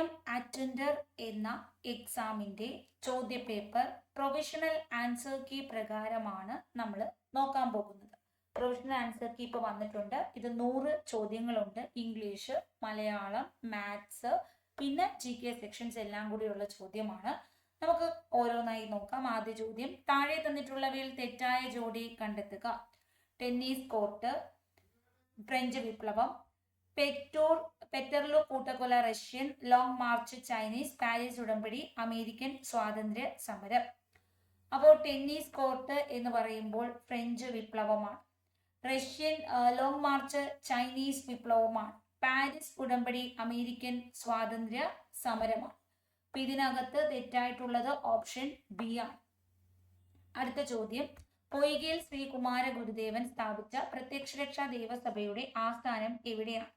M attender എന്ന എക്സാമിന്റെ ചോദ്യപേപ്പർ പ്രൊവിഷണൽ ആൻസർ കീ പ്രകാരമാണ് നമ്മൾ നോക്കാൻ പോകുന്നത്. പ്രൊവിഷണൽ ആൻസർ കീ ഇപ്പോൾ വന്നിട്ടുണ്ട്. ഇത് നൂറ് ചോദ്യങ്ങളുണ്ട്. ഇംഗ്ലീഷ് മലയാളം മാത്സ് പിന്നെ ജി കെ സെക്ഷൻസ് എല്ലാം കൂടിയുള്ള ചോദ്യമാണ്. നമുക്ക് ഓരോന്നായി നോക്കാം. ആദ്യ ചോദ്യം താഴെ തന്നിട്ടുള്ളവയിൽ തെറ്റായ ജോഡി കണ്ടെത്തുക. ടെന്നീസ് കോർട്ട് ഫ്രഞ്ച് വിപ്ലവം പെറ്റോർ പെറ്റർലോ കൂട്ടക്കൊല Russian long march Chinese Paris ഉടമ്പടി അമേരിക്കൻ സ്വാതന്ത്ര്യ സമരം. അപ്പോൾ ടെന്നീസ് കോർട്ട് എന്ന് പറയുമ്പോൾ ഫ്രഞ്ച് വിപ്ലവമാണ്. റഷ്യൻ ലോങ് മാർച്ച് ചൈനീസ് വിപ്ലവമാണ്. പാരീസ് ഉടമ്പടി അമേരിക്കൻ സ്വാതന്ത്ര്യ സമരമാണ്. അപ്പൊ ഇതിനകത്ത് തെറ്റായിട്ടുള്ളത് ഓപ്ഷൻ ബി ആണ്. അടുത്ത ചോദ്യം. പൊയ്കയിൽ ശ്രീകുമാര ഗുരുദേവൻ സ്ഥാപിച്ച പ്രത്യക്ഷരക്ഷാ ദേവസഭയുടെ ആസ്ഥാനം എവിടെയാണ്?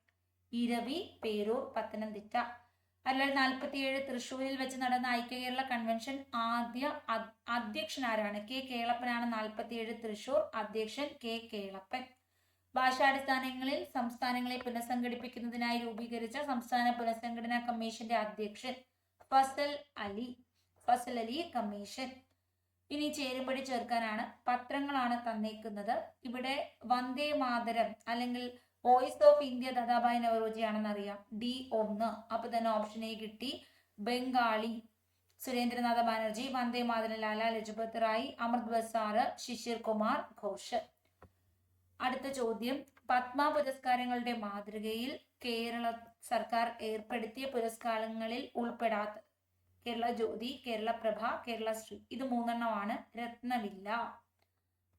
ഇരവി പേരൂർ പത്തനംതിട്ട. അല്ലാതെ നാൽപ്പത്തിയേഴ് തൃശ്ശൂരിൽ വെച്ച് നടന്ന ഐക്യ കേരള കൺവെൻഷൻ ആദ്യ അധ്യക്ഷൻ ആരാണ് കെ കേളപ്പനാണ് നാൽപ്പത്തി ഏഴ് തൃശ്ശൂർ അധ്യക്ഷൻ കെ കേളപ്പൻ. ഭാഷാടിസ്ഥാനങ്ങളിൽ സംസ്ഥാനങ്ങളെ പുനഃസംഘടിപ്പിക്കുന്നതിനായി രൂപീകരിച്ച സംസ്ഥാന പുനഃസംഘടനാ കമ്മീഷന്റെ അധ്യക്ഷൻ ഫസൽ അലി ഫസൽ അലി കമ്മീഷൻ. ഇനി ചേരുംപടി ചേർക്കാനാണ് പത്രങ്ങളാണ് തന്നേക്കുന്നത്. ഇവിടെ വന്ദേ മാതരം അല്ലെങ്കിൽ വോയിസ് ഓഫ് ഇന്ത്യ ദാദാഭായ് നവറോജിയാണെന്ന് അറിയാം ഡി ഒന്ന്. അപ്പൊ തന്നെ ഓപ്ഷൻ എ കിട്ടി. ബംഗാളി. സുരേന്ദ്രനാഥ ബാനർജി. വന്ദേ മാതരം ലാല ലജപത് റായ് അമൃത് ബസാറ് ശിശിർ കുമാർ ഘോഷ്. അടുത്ത ചോദ്യം. പത്മ പുരസ്കാരങ്ങളുടെ മാതൃകയിൽ കേരള സർക്കാർ ഏർപ്പെടുത്തിയ പുരസ്കാരങ്ങളിൽ ഉൾപ്പെടാത്ത കേരള ജ്യോതി കേരള പ്രഭ കേരള ശ്രീ. ഇത് മൂന്നെണ്ണമാണ്. രത്നവില്ല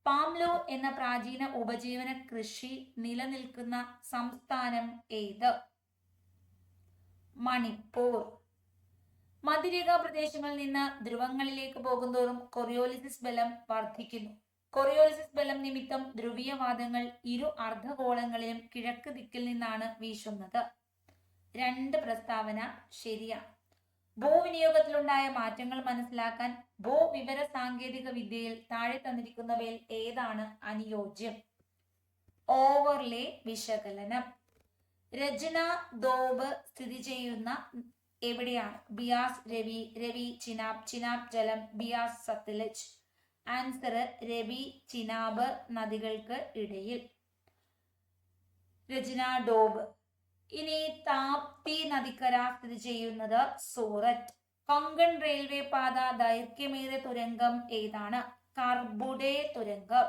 പാംലോ എന്ന പ്രാചീന ഉപജീവന കൃഷി നിലനിൽക്കുന്ന സംസ്ഥാനം ഏത്? മണിപ്പൂർ. മധ്യരേഖാ പ്രദേശങ്ങളിൽ നിന്ന് ധ്രുവങ്ങളിലേക്ക് പോകുന്തോറും കൊറിയോലിസിസ് ബലം വർദ്ധിക്കുന്നു. കൊറിയോലിസിസ് ബലം നിമിത്തം ധ്രുവീയവാദങ്ങൾ ഇരു അർദ്ധഗോളങ്ങളിലും കിഴക്ക് ദിക്കിൽ നിന്നാണ് വീശുന്നത്. രണ്ട് പ്രസ്താവന ശരിയാണ്. ഭൂവിനിയോഗത്തിലുണ്ടായ മാറ്റങ്ങൾ മനസ്സിലാക്കാൻ ഭൂവിവര സാങ്കേതിക വിദ്യയിൽ താഴെ തന്നിരിക്കുന്നവയിൽ ഏതാണ് അനുയോജ്യം? ഓവർലേ വിശകലനം. രചന ദോബ് സ്ഥിതി ചെയ്യുന്ന എവിടെയാണ്? ബിയാസ് രവി രവി ചിനാബ് ചിനാബ് ജലം ബിയാസ് സത്ലജ്. ആൻസർ രവി ചിനാബ് നദികൾക്ക് ഇടയിൽ. രചന ഡോബ് ഇനി താപ്തി നദിക്കര സ്ഥിതി ചെയ്യുന്നത് സൂററ്റ്. കൊങ്കൺ റെയിൽവേ പാത ദൈർഘ്യമേറിയ തുരങ്കം ഏതാണ്? കർബുഡെ തുരങ്കം.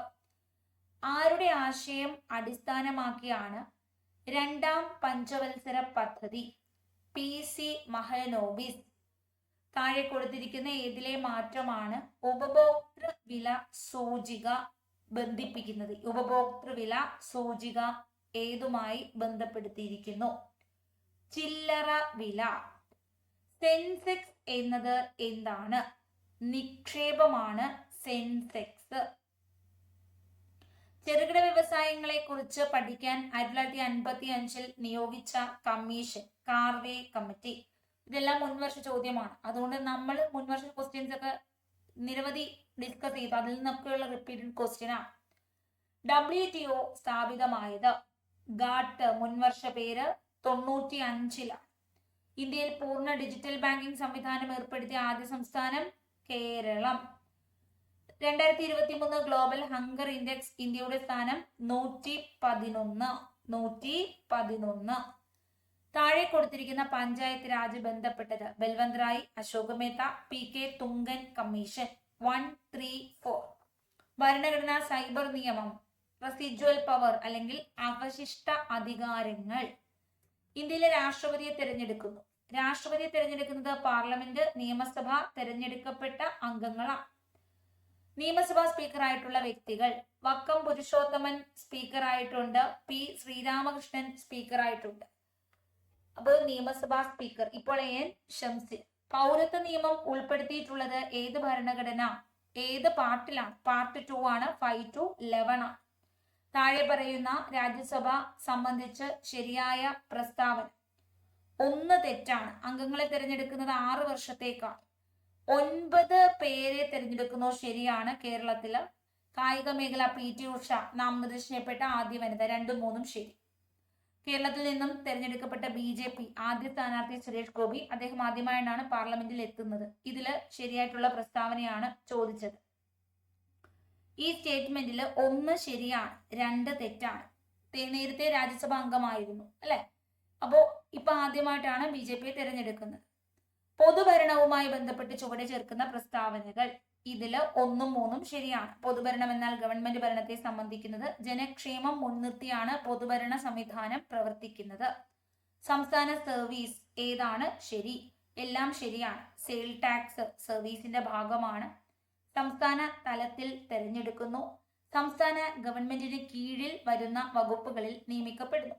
ആരുടെ ആശയം അടിസ്ഥാനമാക്കിയാണ് രണ്ടാം പഞ്ചവത്സര പദ്ധതി? പി സി മഹലനോബിസ് താഴെ കൊടുത്തിരിക്കുന്ന ഏതിലെ മാറ്റമാണ് ഉപഭോക്തൃ വില സൂചിക ബന്ധിപ്പിക്കുന്നത്? ഉപഭോക്തൃ വില സൂചിക ഏതുമായി ബന്ധപ്പെടുത്തിയിരിക്കുന്നു? ചില്ലറ വില. സെൻസെക്സ് എന്നത് എന്താണ്? നിക്ഷേപമാണ് സെൻസെക്സ്. ചെറുകിട വ്യവസായങ്ങളെ കുറിച്ച് പഠിക്കാൻ ആയിരത്തി തൊള്ളായിരത്തി അൻപത്തി അഞ്ചിൽ നിയോഗിച്ച കമ്മീഷൻ കാർവേ കമ്മിറ്റി. ഇതെല്ലാം മുൻവർഷ ചോദ്യമാണ്. അതുകൊണ്ട് നമ്മൾ മുൻവർഷ ക്വസ്റ്റ്യൻസ് ഒക്കെ നിരവധി ഡിസ്കസ് ചെയ്തു. അതിൽ നിന്നൊക്കെയുള്ള റിപ്പീറ്റഡ് ക്വസ്റ്റ്യൻ ആണ് ഡബ്ല്യു ടി ഒ സ്ഥാപിതമായത്. ഗാട്ട് മുൻവർഷ പേര് തൊണ്ണൂറ്റി അഞ്ചിലാണ് ഇന്ത്യയിൽ പൂർണ ഡിജിറ്റൽ ബാങ്കിംഗ് സംവിധാനം ഏർപ്പെടുത്തിയ ആദ്യ സംസ്ഥാനം കേരളം. രണ്ടായിരത്തി ഇരുപത്തി മൂന്ന് ഗ്ലോബൽ ഹങ്കർ ഇൻഡെക്സ് ഇന്ത്യയുടെ സ്ഥാനം നൂറ്റി പതിനൊന്ന് നൂറ്റി പതിനൊന്ന് താഴെ കൊടുത്തിരിക്കുന്ന പഞ്ചായത്ത് രാജ് ബന്ധപ്പെട്ടത് Balwant Rai Ashok Mehta P K Thungon commission one three four ഭരണഘടനാ സൈബർ നിയമം റെസിജ്വൽ പവർ അല്ലെങ്കിൽ അവശിഷ്ട അധികാരങ്ങൾ. ഇന്ത്യയിലെ രാഷ്ട്രപതിയെ തിരഞ്ഞെടുക്കുന്നു. രാഷ്ട്രപതിയെ തിരഞ്ഞെടുക്കുന്നത് പാർലമെന്റ് നിയമസഭ തിരഞ്ഞെടുക്കപ്പെട്ട അംഗങ്ങളാണ് നിയമസഭാ സ്പീക്കറായിട്ടുള്ള വ്യക്തികൾ. വക്കം പുരുഷോത്തമൻ സ്പീക്കറായിട്ടുണ്ട്. പി ശ്രീരാമകൃഷ്ണൻ സ്പീക്കറായിട്ടുണ്ട്. അപ്പൊ നിയമസഭാ സ്പീക്കർ. ഇപ്പോൾ എൻ ഷംസി പൗരത്വ നിയമം ഉൾപ്പെടുത്തിയിട്ടുള്ളത് ഏത് ഭരണഘടന? ഏത് പാർട്ടിലാണ്? പാർട്ട് ടു ആണ് ഫൈവ് ടു ലെവൻ ആണ്. താഴെ പറയുന്ന രാജ്യസഭ സംബന്ധിച്ച് ശരിയായ പ്രസ്താവന. ഒന്ന് തെറ്റാണ്. അംഗങ്ങളെ തിരഞ്ഞെടുക്കുന്നത് ആറ് വർഷത്തേക്കാണ് ഒൻപത് പേരെ തിരഞ്ഞെടുക്കുന്നത് ശരിയാണ് കേരളത്തിൽ. കായിക മേഖല പി ടി ഉഷ നാമനിർദ്ദേശം ആദ്യ വനിത. രണ്ടും മൂന്നും ശരി. കേരളത്തിൽ നിന്നും തിരഞ്ഞെടുക്കപ്പെട്ട ബി ജെ പി ആദ്യ സ്ഥാനാർത്ഥി സുരേഷ് ഗോപി അദ്ദേഹം ആദ്യമായിട്ടാണ് പാർലമെന്റിൽ എത്തുന്നത്. ഇതിൽ ശരിയായിട്ടുള്ള പ്രസ്താവനയാണ് ചോദിച്ചത്. ഈ സ്റ്റേറ്റ്മെന്റിൽ ഒന്ന് ശരിയാണ് രണ്ട് തെറ്റാണ്. നേരത്തെ രാജ്യസഭാ അംഗമായിരുന്നു അല്ലെ? അപ്പോ ഇപ്പൊ ആദ്യമായിട്ടാണ് ബി ജെ പിയെ തിരഞ്ഞെടുക്കുന്നത്. പൊതുഭരണവുമായി ബന്ധപ്പെട്ട് ചുവടെ ചേർക്കുന്ന പ്രസ്താവനകൾ ഇതിൽ ഒന്നും മൂന്നും ശരിയാണ്. പൊതുഭരണം എന്നാൽ ഗവൺമെന്റ് ഭരണത്തെ സംബന്ധിക്കുന്നത് ജനക്ഷേമം മുൻനിർത്തിയാണ് പൊതുഭരണ സംവിധാനം പ്രവർത്തിക്കുന്നത്. സംസ്ഥാന സർവീസ് ഏതാണ് ശരി? എല്ലാം ശരിയാണ്. സെയിൽ ടാക്സ് സർവീസിന്റെ ഭാഗമാണ് സംസ്ഥാന തലത്തിൽ തെരഞ്ഞെടുക്കുന്നു. സംസ്ഥാന ഗവൺമെന്റിന് കീഴിൽ വരുന്ന വകുപ്പുകളിൽ നിയമിക്കപ്പെടുന്നു.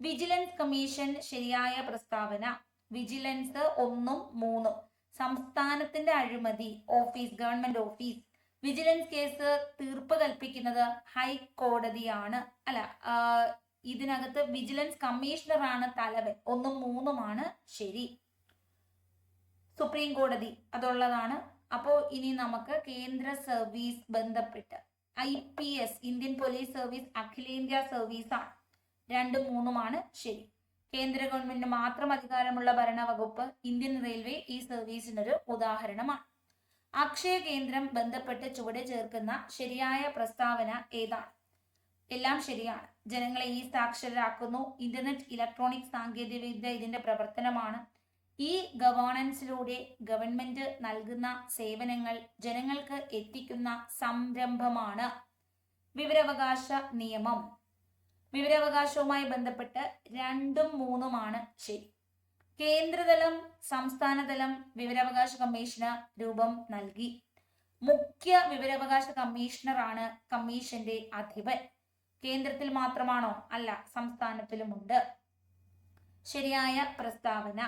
വിജിലൻസ് കമ്മീഷൻ ശരിയായ പ്രസ്താവന. വിജിലൻസ് ഒന്നും മൂന്നും. സംസ്ഥാനത്തിന്റെ അഴിമതി office government office. Vigilance case തീർപ്പ് കൽപ്പിക്കുന്നത് ഹൈക്കോടതിയാണ്. അല്ല ഇതിനകത്ത് വിജിലൻസ് കമ്മീഷണറാണ് തലവൻ. ഒന്നും മൂന്നുമാണ് ശരി. സുപ്രീം കോടതി അതുള്ളതാണ് അപ്പോൾ ഇനി നമുക്ക് കേന്ദ്ര സർവീസ് ബന്ധപ്പെട്ട് I P S Indian police service അഖിലേന്ത്യാ സർവീസ് ആണ്. രണ്ടും മൂന്നുമാണ് ശരി. കേന്ദ്ര ഗവൺമെന്റിന് മാത്രം അധികാരമുള്ള ഭരണവകുപ്പ് ഇന്ത്യൻ റെയിൽവേ ഈ സർവീസിനൊരു ഉദാഹരണമാണ്. അക്ഷയ കേന്ദ്രം ബന്ധപ്പെട്ട് ചുവടെ ചേർക്കുന്ന ശരിയായ പ്രസ്താവന ഏതാണ്? എല്ലാം ശരിയാണ്. ജനങ്ങളെ ഈ സാക്ഷരരാക്കുന്നു. ഇന്റർനെറ്റ് ഇലക്ട്രോണിക് സാങ്കേതികവിദ്യ ഇതിന്റെ പ്രവർത്തനമാണ്. ഈ ഗവേണൻസിലൂടെ ഗവൺമെന്റ് നൽകുന്ന സേവനങ്ങൾ ജനങ്ങൾക്ക് എത്തിക്കുന്ന സംരംഭമാണ് വിവരാവകാശ നിയമം. വിവരാവകാശവുമായി ബന്ധപ്പെട്ട് രണ്ടും മൂന്നുമാണ് ശരി. കേന്ദ്രതലം സംസ്ഥാനതലം വിവരാവകാശ കമ്മീഷന് രൂപം നൽകി. മുഖ്യ വിവരാവകാശ കമ്മീഷണറാണ് കമ്മീഷന്റെ അധിപൻ. കേന്ദ്രത്തിൽ മാത്രമാണോ? അല്ല സംസ്ഥാനത്തിലുമുണ്ട്. ശരിയായ പ്രസ്താവന.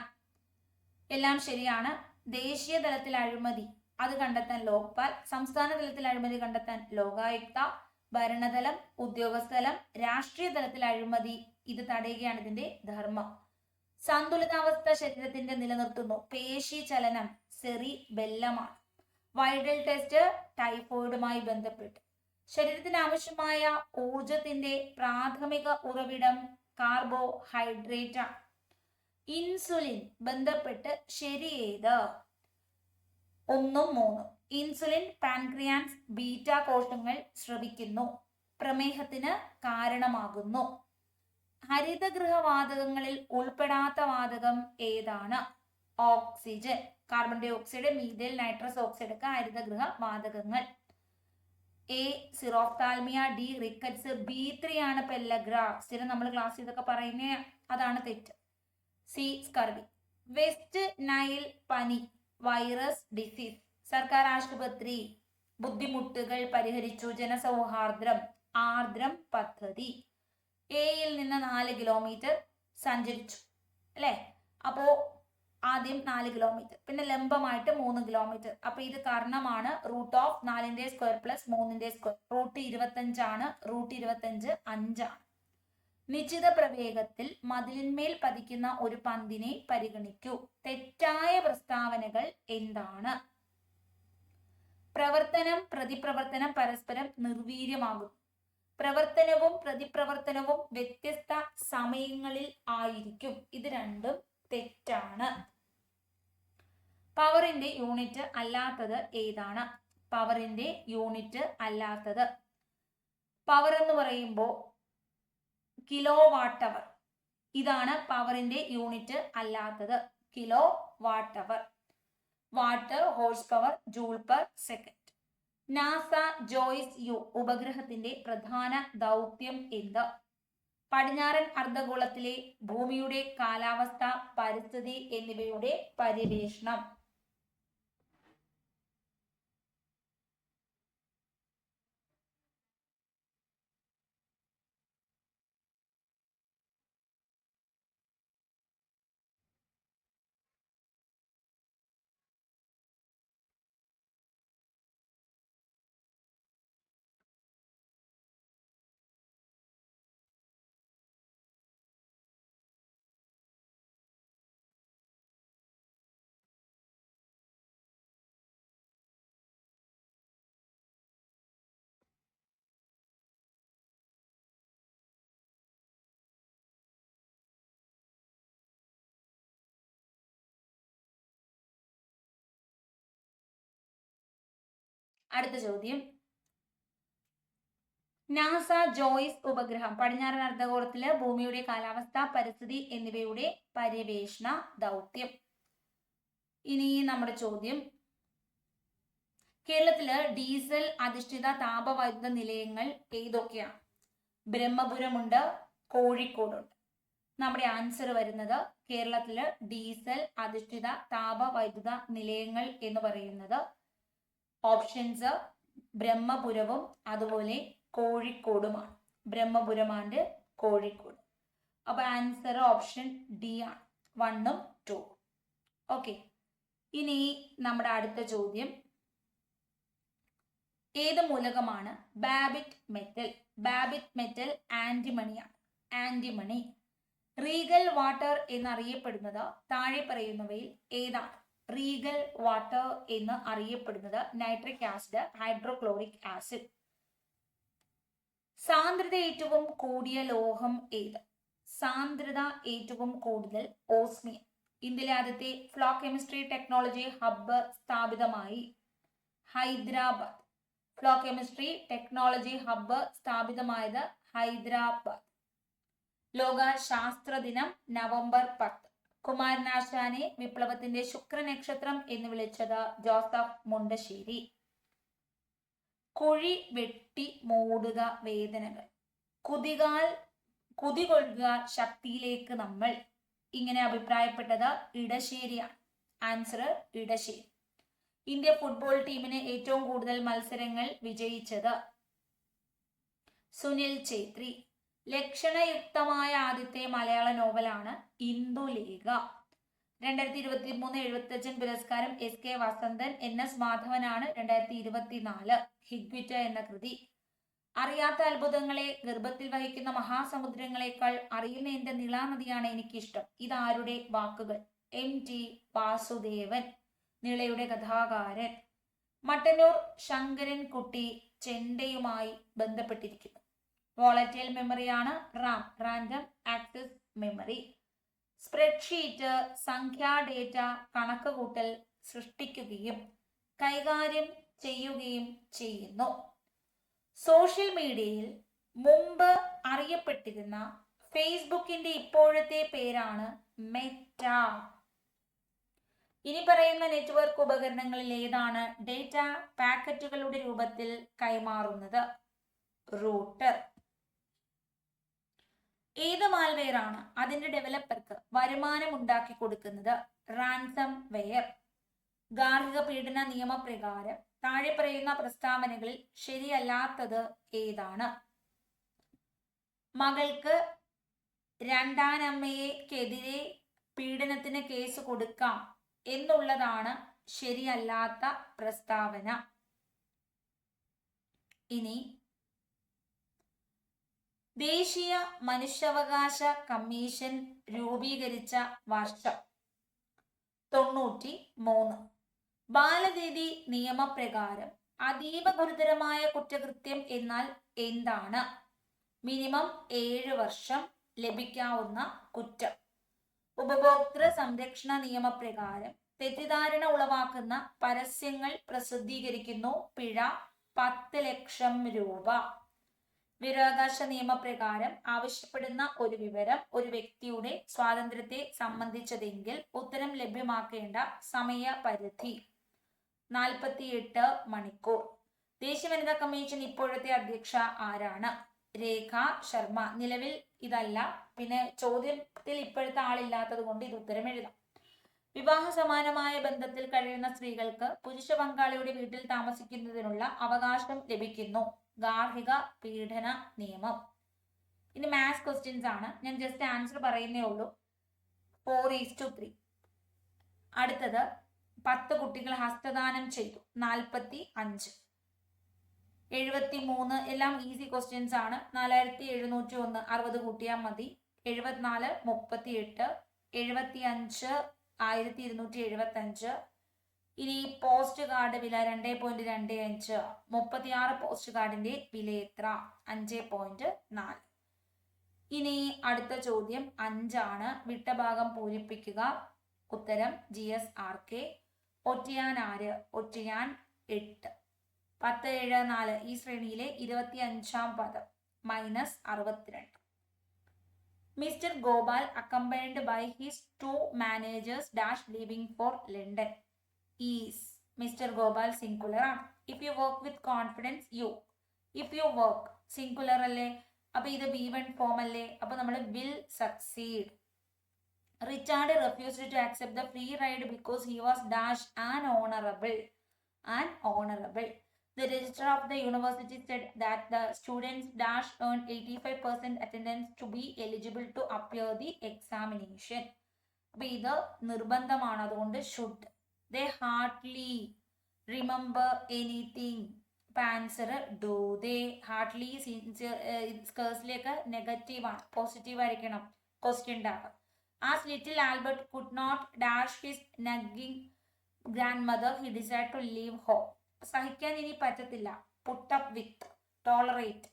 എല്ലാം ശരിയാണ്. ദേശീയ തലത്തിൽ അഴിമതി അത് കണ്ടെത്താൻ ലോക്പാൽ സംസ്ഥാന തലത്തിൽ അഴിമതി കണ്ടെത്താൻ ലോകായുക്ത ഭരണതലം ഉദ്യോഗസ്ഥലം രാഷ്ട്രീയ തലത്തിൽ അഴിമതി ഇത് തടയുകയാണ് ഇതിന്റെ ധർമ്മം. സന്തുലിതാവസ്ഥ ശരീരത്തിന്റെ നിലനിർത്തുന്നു. പേശി ചലനം സെറി ബെല്ലമാണ്. വൈഡൽ ടെസ്റ്റ് ടൈഫോയിഡുമായി ബന്ധപ്പെട്ട്. ശരീരത്തിന് ആവശ്യമായ ഊർജത്തിന്റെ പ്രാഥമിക ഉറവിടം കാർബോഹൈഡ്രേറ്റ് ഇൻസുലിൻ ബന്ധപ്പെട്ട് ശരി ശരിയേത് ഒന്നും മൂന്നും. ഇൻസുലിൻ പാൻക്രിയാൻസ് ബീറ്റ കോശങ്ങൾ ശ്രവിക്കുന്നു പ്രമേഹത്തിന് കാരണമാകുന്നു. ഹരിതഗൃഹവാതകങ്ങളിൽ ഉൾപ്പെടാത്ത വാതകം ഏതാണ്? Oxygen. Carbon dioxide methyl nitrous oxide ഒക്കെ ഹരിതഗൃഹ വാതകങ്ങൾ. A xerophthalmia D rickets B three ആണ് പെല്ലഗ്ര. സ്ഥിരം നമ്മൾ ക്ലാസ് ചെയ്തൊക്കെ പറയുന്നേ അതാണ് തെറ്റ്. C scurvy. വെസ്റ്റ് നൈൽ പനി വൈറസ് ഡിസീസ് സർക്കാർ ആശുപത്രി. ബുദ്ധിമുട്ടുകൾ പരിഹരിച്ചു. ജനസൗഹാർദ്രം ആർദ്രം പദ്ധതി. എയിൽ നിന്ന് നാല് കിലോമീറ്റർ സഞ്ചരിച്ചു. അല്ലേ? അപ്പോ ആദ്യം നാല് കിലോമീറ്റർ പിന്നെ ലംബമായിട്ട് മൂന്ന് കിലോമീറ്റർ അപ്പൊ ഇത് കർണമാണ് റൂട്ട് ഓഫ് നാലിന്റെ സ്ക്വയർ പ്ലസ് മൂന്നിന്റെ സ്ക്വയർ റൂട്ട് ഇരുപത്തഞ്ചാണ് റൂട്ട് ഇരുപത്തഞ്ച് അഞ്ചാണ്. നിശ്ചിത പ്രവേഗത്തിൽ മതിലിന്മേൽ പതിക്കുന്ന ഒരു പന്തിനെ പരിഗണിക്കൂ. തെറ്റായ പ്രസ്താവനകൾ എന്താണ്? പ്രവർത്തനം പ്രതിപ്രവർത്തനം പരസ്പരം നിർവീര്യമാകും പ്രവർത്തനവും പ്രതിപ്രവർത്തനവും വ്യത്യസ്ത സമയങ്ങളിൽ ആയിരിക്കും. ഇത് രണ്ടും തെറ്റാണ്. പവറിന്റെ യൂണിറ്റ് അല്ലാത്തത് ഏതാണ്? പവറിന്റെ യൂണിറ്റ് അല്ലാത്തത്. പവർ എന്ന് പറയുമ്പോൾ കിലോ വാട്ട് അവർ ഇതാണ് പവറിന്റെ യൂണിറ്റ് അല്ലാത്തത്. Kilowatt hour watt horsepower joule per second. NASA Joice യു ഉപഗ്രഹത്തിന്റെ പ്രധാന ദൗത്യം എന്ത്? പടിഞ്ഞാറൻ അർദ്ധഗോളത്തിലെ ഭൂമിയുടെ കാലാവസ്ഥ പരിസ്ഥിതി എന്നിവയുടെ പര്യവേഷണം. അടുത്ത ചോദ്യം. നാസ ജോയിസ് ഉപഗ്രഹം. പടിഞ്ഞാറൻ അർദ്ധഗോളത്തിൽ ഭൂമിയുടെ കാലാവസ്ഥ പരിസ്ഥിതി എന്നിവയുടെ പര്യവേഷണ ദൗത്യം. ഇനി നമ്മുടെ ചോദ്യം. കേരളത്തിൽ ഡീസൽ അധിഷ്ഠിത താപവൈദ്യുത നിലയങ്ങൾ ഏതൊക്കെയാണ്? ബ്രഹ്മപുരമുണ്ട് കോഴിക്കോടുണ്ട്. നമ്മുടെ ആൻസർ വരുന്നത് കേരളത്തിൽ ഡീസൽ അധിഷ്ഠിത താപവൈദ്യുത നിലയങ്ങൾ എന്ന് പറയുന്നത് ഓപ്ഷൻസ് ബ്രഹ്മപുരവും അതുപോലെ കോഴിക്കോടുമാണ്. ബ്രഹ്മപുരം ആൻഡ് കോഴിക്കോട്. അപ്പൊ ആൻസർ ഓപ്ഷൻ ഡി ആണ്. വണ്ണും ടു ഓക്കെ ഇനി നമ്മുടെ അടുത്ത ചോദ്യം. ഏത് മൂലകമാണ് ബാബിറ്റ് മെറ്റൽ? ബാബിറ്റ് മെറ്റൽ ആന്റിമണിയാണ് ആന്റിമണി റീഗൽ വാട്ടർ എന്നറിയപ്പെടുന്നത് താഴെ പറയുന്നവയിൽ ഏതാണ്? റീഗൽ വാട്ടർ എന്ന് അറിയപ്പെടുന്നത് നൈട്രിക് ആസിഡ് ഹൈഡ്രോക്ലോറിക് ആസിഡ്. സാന്ദ്രത ഏറ്റവും കൂടിയ ലോഹം ഏത്? സാന്ദ്രത ഏറ്റവും കൂടുതൽ ഓസ്മിയം. ഇന്ത്യയിലെ ആദ്യത്തെ flow chemistry technology hub സ്ഥാപിതമായി Hyderabad. Flow chemistry technology hub സ്ഥാപിതമായത് ഹൈദരാബാദ്. ലോക ശാസ്ത്ര ദിനം നവംബർ പത്ത്. കുമാരനാശാനെ വിപ്ലവത്തിന്റെ ശുക്രനക്ഷത്രം എന്ന് വിളിച്ചത് ജോസഫ് മുണ്ടശ്ശേരി. കുഴി വെട്ടി മൂടുക വേദനകൾ. കുതികാൽ കുതികൊള്ളുക ശക്തിയിലേക്ക് നമ്മൾ. ഇങ്ങനെ അഭിപ്രായപ്പെട്ടത് ഇടശ്ശേരിയാണ്. ആൻസർ ഇടശ്ശേരി. ഇന്ത്യ ഫുട്ബോൾ ടീമിന് ഏറ്റവും കൂടുതൽ മത്സരങ്ങൾ വിജയിച്ചത് സുനിൽ ഛേത്രി. ലക്ഷണയുക്തമായ ആദ്യത്തെ മലയാള നോവലാണ് ഇന്ദുലേഖ. രണ്ടായിരത്തി ഇരുപത്തി മൂന്ന് എഴുപത്തച്ഛൻ പുരസ്കാരം S K Vasanthan N S മാധവനാണ് രണ്ടായിരത്തി ഇരുപത്തിനാല് ഹിഗ്വിറ്റ എന്ന കൃതി. അറിയാത്ത അത്ഭുതങ്ങളെ ഗർഭത്തിൽ വഹിക്കുന്ന മഹാസമുദ്രങ്ങളെക്കാൾ അറിയുന്ന എന്റെ നിളാനദിയാണ് എനിക്കിഷ്ടം. ഇതാരുടെ വാക്കുകൾ? എം ടി വാസുദേവൻ നിളയുടെ കഥാകാരൻ. മട്ടന്നൂർ ശങ്കരൻ കുട്ടി ചെണ്ടയുമായി ബന്ധപ്പെട്ടിരിക്കുന്നു. Volatile മെമ്മറിയാണ് RAM random access memory spreadsheet സംഖ്യാ ഡേറ്റ കണക്ക് കൂട്ടൽ സൃഷ്ടിക്കുകയും കൈകാര്യം ചെയ്യുകയും ചെയ്യുന്നു. സോഷ്യൽ മീഡിയയിൽ മുമ്പ് അറിയപ്പെട്ടിരുന്ന ഫേസ്ബുക്കിന്റെ ഇപ്പോഴത്തെ പേരാണ് മെറ്റ. ഇനി പറയുന്ന നെറ്റ്വർക്ക് ഉപകരണങ്ങളിൽ ഏതാണ് ഡേറ്റ പാക്കറ്റുകളുടെ രൂപത്തിൽ കൈമാറുന്നത്? റൂട്ടർ. ഏത് മാൽവെയർ ആണ് അതിന്റെ ഡെവലപ്പർക്ക് വരുമാനം ഉണ്ടാക്കി കൊടുക്കുന്നത്? റാൻസം വെയർ ഗാർഹിക പീഡന നിയമപ്രകാരം താഴെ പറയുന്ന പ്രസ്താവനകളിൽ ശരിയല്ലാത്തത് ഏതാണ്? മകൾക്ക് രണ്ടാനമ്മയെക്കെതിരെ പീഡനത്തിന് കേസ് കൊടുക്കാം എന്നുള്ളതാണ് ശരിയല്ലാത്ത പ്രസ്താവന. ഇനി ദേശീയ മനുഷ്യാവകാശ കമ്മീഷൻ രൂപീകരിച്ച വർഷം തൊണ്ണൂറ്റി മൂന്ന് ബാലനീതി നിയമപ്രകാരം അതീവ ഗുരുതരമായ കുറ്റകൃത്യം എന്നാൽ എന്താണ്? മിനിമം ഏഴ് വർഷം ലഭിക്കാവുന്ന കുറ്റം. ഉപഭോക്തൃ സംരക്ഷണ നിയമപ്രകാരം തെറ്റിദ്ധാരണ ഉളവാക്കുന്ന പരസ്യങ്ങൾ പ്രസിദ്ധീകരിക്കുന്നു. പിഴ പത്ത് ലക്ഷം രൂപ. വിവരാവകാശ നിയമപ്രകാരം ആവശ്യപ്പെടുന്ന ഒരു വിവരം ഒരു വ്യക്തിയുടെ സ്വാതന്ത്ര്യത്തെ സംബന്ധിച്ചതെങ്കിൽ ഉത്തരം ലഭ്യമാക്കേണ്ട സമയപരിധി. നാൽപ്പത്തിയെട്ട് മണിക്കൂർ. ദേശീയ വനിതാ കമ്മീഷൻ ഇപ്പോഴത്തെ അധ്യക്ഷ ആരാണ്? രേഖ ശർമ്മ. നിലവിൽ ഇതല്ല. പിന്നെ ചോദ്യത്തിൽ ഇപ്പോഴത്തെ ആളില്ലാത്തത് കൊണ്ട് ഇത് ഉത്തരം എഴുതാം. വിവാഹ സമാനമായ ബന്ധത്തിൽ കഴിയുന്ന സ്ത്രീകൾക്ക് പുരുഷ പങ്കാളിയുടെ വീട്ടിൽ താമസിക്കുന്നതിനുള്ള അവകാശം ലഭിക്കുന്നു. ഗാർഹിക പീഡന നിയമം. ഇനി മാത്സ് ക്വസ്റ്റ്യൻസ് ആണ്. ഞാൻ ജസ്റ്റ് ആൻസർ പറയുന്നേ ഉള്ളൂ. ഫോർ ഈസ് ടു ത്രീ അടുത്തത് പത്ത് കുട്ടികൾ ഹസ്തദാനം ചെയ്തു. നാൽപ്പത്തി അഞ്ച് എഴുപത്തി മൂന്ന് എല്ലാം ഈസി ക്വസ്റ്റ്യൻസ് ആണ്. നാലായിരത്തി എഴുന്നൂറ്റി ഒന്ന് അറുപത് കൂട്ടിയാൽ മതി. എഴുപത്തിനാല് മുപ്പത്തി എട്ട് എഴുപത്തി അഞ്ച് ആയിരത്തി ഇരുന്നൂറ്റി എഴുപത്തി അഞ്ച് ഇനി പോസ്റ്റ് കാർഡ് വില രണ്ട് പോയിന്റ് രണ്ട് അഞ്ച്. മുപ്പത്തിയാറ് പോസ്റ്റ് കാർഡിന്റെ വില എത്ര? അഞ്ച് പോയിന്റ് നാല്. ഇനി അടുത്ത ചോദ്യം അഞ്ചാണ്. വിട്ട ഭാഗം പൂരിപ്പിക്കുക. ഉത്തരം ജി എസ് ആർ കെ. ഒറ്റയാൻ ആര്? ഒറ്റയാൻ എട്ട്. പത്ത് ഏഴ് നാല്. ഈ ശ്രേണിയിലെ ഇരുപത്തി അഞ്ചാം പദം. മൈനസ് അറുപത്തിരണ്ട്. Mister Gopal accompanied by his two managers dash leaving for London is mister Gopal singular ആണ്. If you work with confidence you if you work singular അല്ലേ? അപ്പൊ ഇത് ബി വൺ ഫോം അല്ലേ? അപ്പൊ നമ്മൾ will succeed Richard refused to accept the free ride because he was dash an honourable and honourable The registrar of the university said that the students dash earned 85% attendance to be eligible to appear the examination. അപ്പൊ ഇത് നിർബന്ധമാണ്. അതുകൊണ്ട് should they hardly remember anything അപ്പൊ answer do they hardly സ്കേഴ്സിലേക്ക് negative ആണ്. Positive ആയിരിക്കണം. Question ഉണ്ടാകും as little Albert could not dash his nagging grandmother he decide to leave home സഹിക്കാൻ ഇനി പറ്റത്തില്ല. Put up with tolerate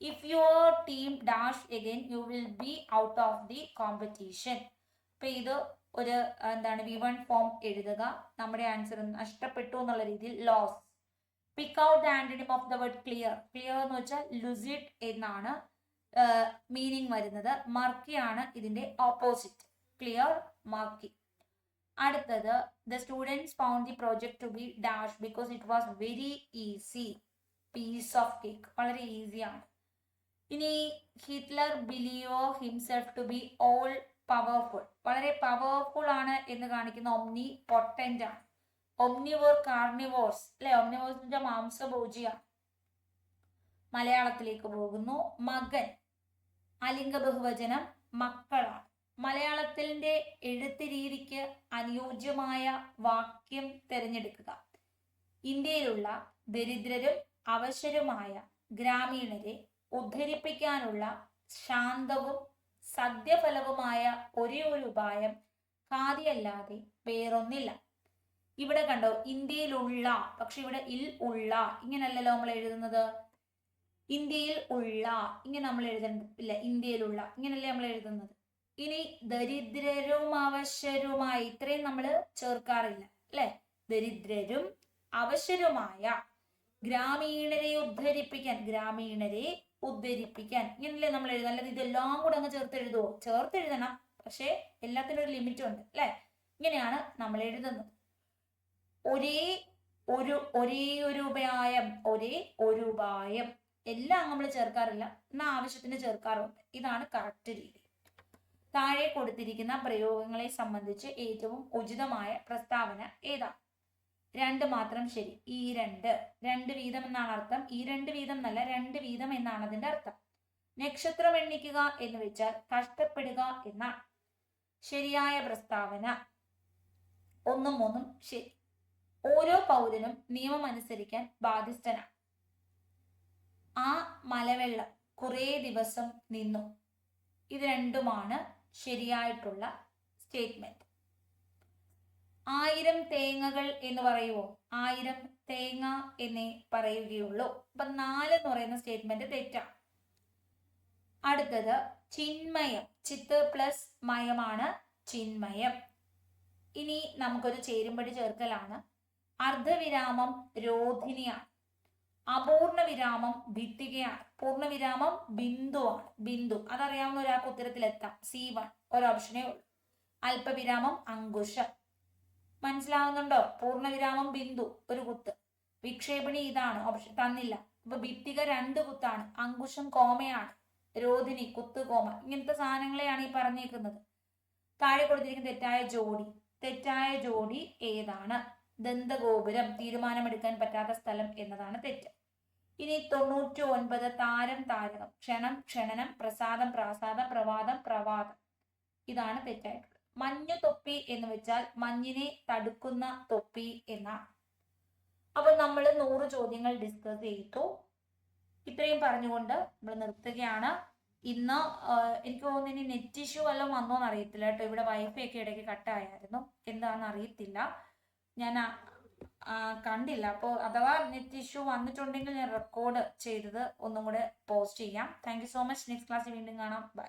if your team dash again you will be out of the competition അപ്പൊ ഇത് ഒരു എന്താണ് V one form എഴുതുക. നമ്മുടെ answer നഷ്ടപ്പെട്ടു എന്നുള്ള രീതിയിൽ loss pick out antonym of the word clear clear എന്ന് വെച്ചാൽ ലുസിഡ് എന്നാണ് മീനിങ് വരുന്നത്. മർക്കിയാണ് ഇതിന്റെ ഓപ്പോസിറ്റ് ക്ലിയർ മർക്കി അടുത്തത് the students found the project to be dash because it was very easy piece of cake വളരെ ഈസിയാണ് ഇനി Hitler believe himself to be all powerful വളരെ പവർഫുൾ ആണ് എന്ന് കാണിക്കുന്ന ഒമ്നി പൊട്ടന്റ് ആണ്. ഒമ്നിവോർ കാർണിവോർസ് അല്ലെ? ഒമ്നിവോർസിന്റെ മാംസഭോജിയാണ്. മലയാളത്തിലേക്ക് പോകുന്നു. മകൻ അലിംഗ ബഹുവചനം മക്കളാണ്. മലയാളത്തിന്റെ എഴുത്ത് രീതിക്ക് അനുയോജ്യമായ വാക്യം തിരഞ്ഞെടുക്കുക. ഇന്ത്യയിലുള്ള ദരിദ്രരും അവശരുമായ ഗ്രാമീണരെ ഉദ്ധരിപ്പിക്കാനുള്ള ശാന്തവും സദ്യഫലവുമായ ഒരേ ഒരു ഉപായം ഖാദിയല്ലാതെ വേറൊന്നില്ല. ഇവിടെ കണ്ടോ ഇന്ത്യയിലുള്ള പക്ഷെ ഇവിടെ ഇൽ ഉള്ള ഇങ്ങനല്ലല്ലോ നമ്മൾ എഴുതുന്നത്? ഇന്ത്യയിൽ ഉള്ള ഇങ്ങനെ നമ്മൾ എഴുതണ്ടില്ല ഇന്ത്യയിലുള്ള ഇങ്ങനല്ലേ നമ്മൾ എഴുതുന്നത്? ഇനി ദരിദ്രരും അവശരുമായി ഇത്രയും നമ്മൾ ചേർക്കാറില്ല അല്ലെ? ദരിദ്രരും അവശരുമായ ഗ്രാമീണരെ ഉദ്ധരിപ്പിക്കാൻ ഗ്രാമീണരെ ഉദ്ധരിപ്പിക്കാൻ. ഇങ്ങനല്ലേ നമ്മൾ എഴുതാം അല്ലാതെ ഇതെല്ലാം കൂടെ അങ്ങ് ചേർത്ത് എഴുതുവോ? ചേർത്ത് എഴുതണം പക്ഷേ എല്ലാത്തിനും ഒരു ലിമിറ്റ് ഉണ്ട് അല്ലെ? ഇങ്ങനെയാണ് നമ്മൾ എഴുതുന്നത്. ഒരേ ഒരു ഒരേ ഒരു ഉപായം ഒരേ ഒരു ഉപായം എല്ലാം നമ്മൾ ചേർക്കാറില്ല. എന്നാ ആവശ്യത്തിന് ചേർക്കാറുണ്ട്. ഇതാണ് കറക്റ്റ് രീതി. താഴെ കൊടുത്തിരിക്കുന്ന പ്രയോഗങ്ങളെ സംബന്ധിച്ച് ഏറ്റവും ഉചിതമായ പ്രസ്താവന ഏതാ? രണ്ട് മാത്രം ശരി. ഈ രണ്ട്. രണ്ട് വീതം എന്നാണ് അർത്ഥം. ഈ രണ്ട് വീതം എന്നല്ല രണ്ട് വീതം എന്നാണ് അതിന്റെ അർത്ഥം. നക്ഷത്രം എണ്ണിക്കുക എന്ന് വെച്ചാൽ കഷ്ടപ്പെടുക എന്നാണ്. ശരിയായ പ്രസ്താവന. ഒന്നും ഒന്നും ശരി. ഓരോ പൗരനും നിയമം അനുസരിക്കാൻ ബാധ്യസ്ഥനാണ്. ആ മലവെള്ളം കുറേ ദിവസം നിന്നു. ഇത് രണ്ടുമാണ് ശരിയായിട്ടുള്ള സ്റ്റേറ്റ്മെന്റ് ആയിരം തേങ്ങകൾ എന്ന് പറയുമോ ആയിരം തേങ്ങ എന്നേ പറയുകയുള്ളൂ. അപ്പൊ നാല് എന്ന് പറയുന്ന സ്റ്റേറ്റ്മെന്റ് തെറ്റാണ് അടുത്തത് ചിന്മയം. ചിത്ത് പ്ലസ് മയമാണ് ചിന്മയം. ഇനി നമുക്കൊരു ചേരുമ്പടി ചേർക്കലാണ്. അർദ്ധവിരാമം രോധിനിയാണ് അപൂർണ വിരാമം ഭിത്തികയാണ്. പൂർണവിരാമം ബിന്ദുവാണ്. ബിന്ദു. അതറിയാവുന്ന ഒരാൾക്ക് ഉത്തരത്തിലെത്താം. C one. ഒരോപ്ഷനേ ഉള്ളൂ. അല്പവിരാമം അങ്കുശം. മനസ്സിലാവുന്നുണ്ടോ? പൂർണവിരാമം ബിന്ദു. ഒരു കുത്ത്. വിക്ഷേപണി ഇതാണ്. ഓപ്ഷൻ തന്നില്ല. ഇപ്പൊ ഭിത്തിക രണ്ട് കുത്താണ്. അങ്കുശം കോമയാണ്. രോധിനി കുത്ത് കോമ. ഇങ്ങനത്തെ സാധനങ്ങളെയാണ് ഈ പറഞ്ഞേക്കുന്നത്. താഴെ കൊടുത്തിരിക്കുന്ന തെറ്റായ ജോഡി. തെറ്റായ ജോഡി ഏതാണ്? ദന്തഗോപുരം തീരുമാനമെടുക്കാൻ പറ്റാത്ത സ്ഥലം എന്നതാണ് തെറ്റ്. ഇനി തൊണ്ണൂറ്റി ഒൻപത് താരം താരകം. ക്ഷണം ക്ഷണനം പ്രസാദം പ്രാസാദം പ്രവാദം പ്രവാദം. ഇതാണ് തെറ്റായിട്ടുള്ളത്. മഞ്ഞു തൊപ്പി എന്ന് വെച്ചാൽ മഞ്ഞിനെ തടുക്കുന്ന തൊപ്പി എന്നാണ്. അപ്പൊ നമ്മൾ നൂറ് ചോദ്യങ്ങൾ ഡിസ്കസ് ചെയ്തു. ഇത്രയും പറഞ്ഞുകൊണ്ട് നമ്മൾ നിർത്തുകയാണ്. ഇന്ന് എനിക്ക് തോന്നുന്നു ഇനി നെറ്റ് ഇഷ്യൂ വല്ലതും വന്നോന്ന് അറിയത്തില്ല കേട്ടോ. ഇവിടെ വൈഫൈ ഒക്കെ ഇടയ്ക്ക് കട്ടായായിരുന്നു. എന്താണെന്ന് അറിയത്തില്ല. ഞാൻ കണ്ടില്ല. അപ്പോൾ അഥവാ നെറ്റ് ഇഷ്യൂ വന്നിട്ടുണ്ടെങ്കിൽ ഞാൻ റെക്കോർഡ് ചെയ്തത് ഒന്നും കൂടെ പോസ്റ്റ് ചെയ്യാം താങ്ക് സോ മച്ച് നെക്സ്റ്റ് ക്ലാസ്സിൽ വീണ്ടും കാണാം. ബൈ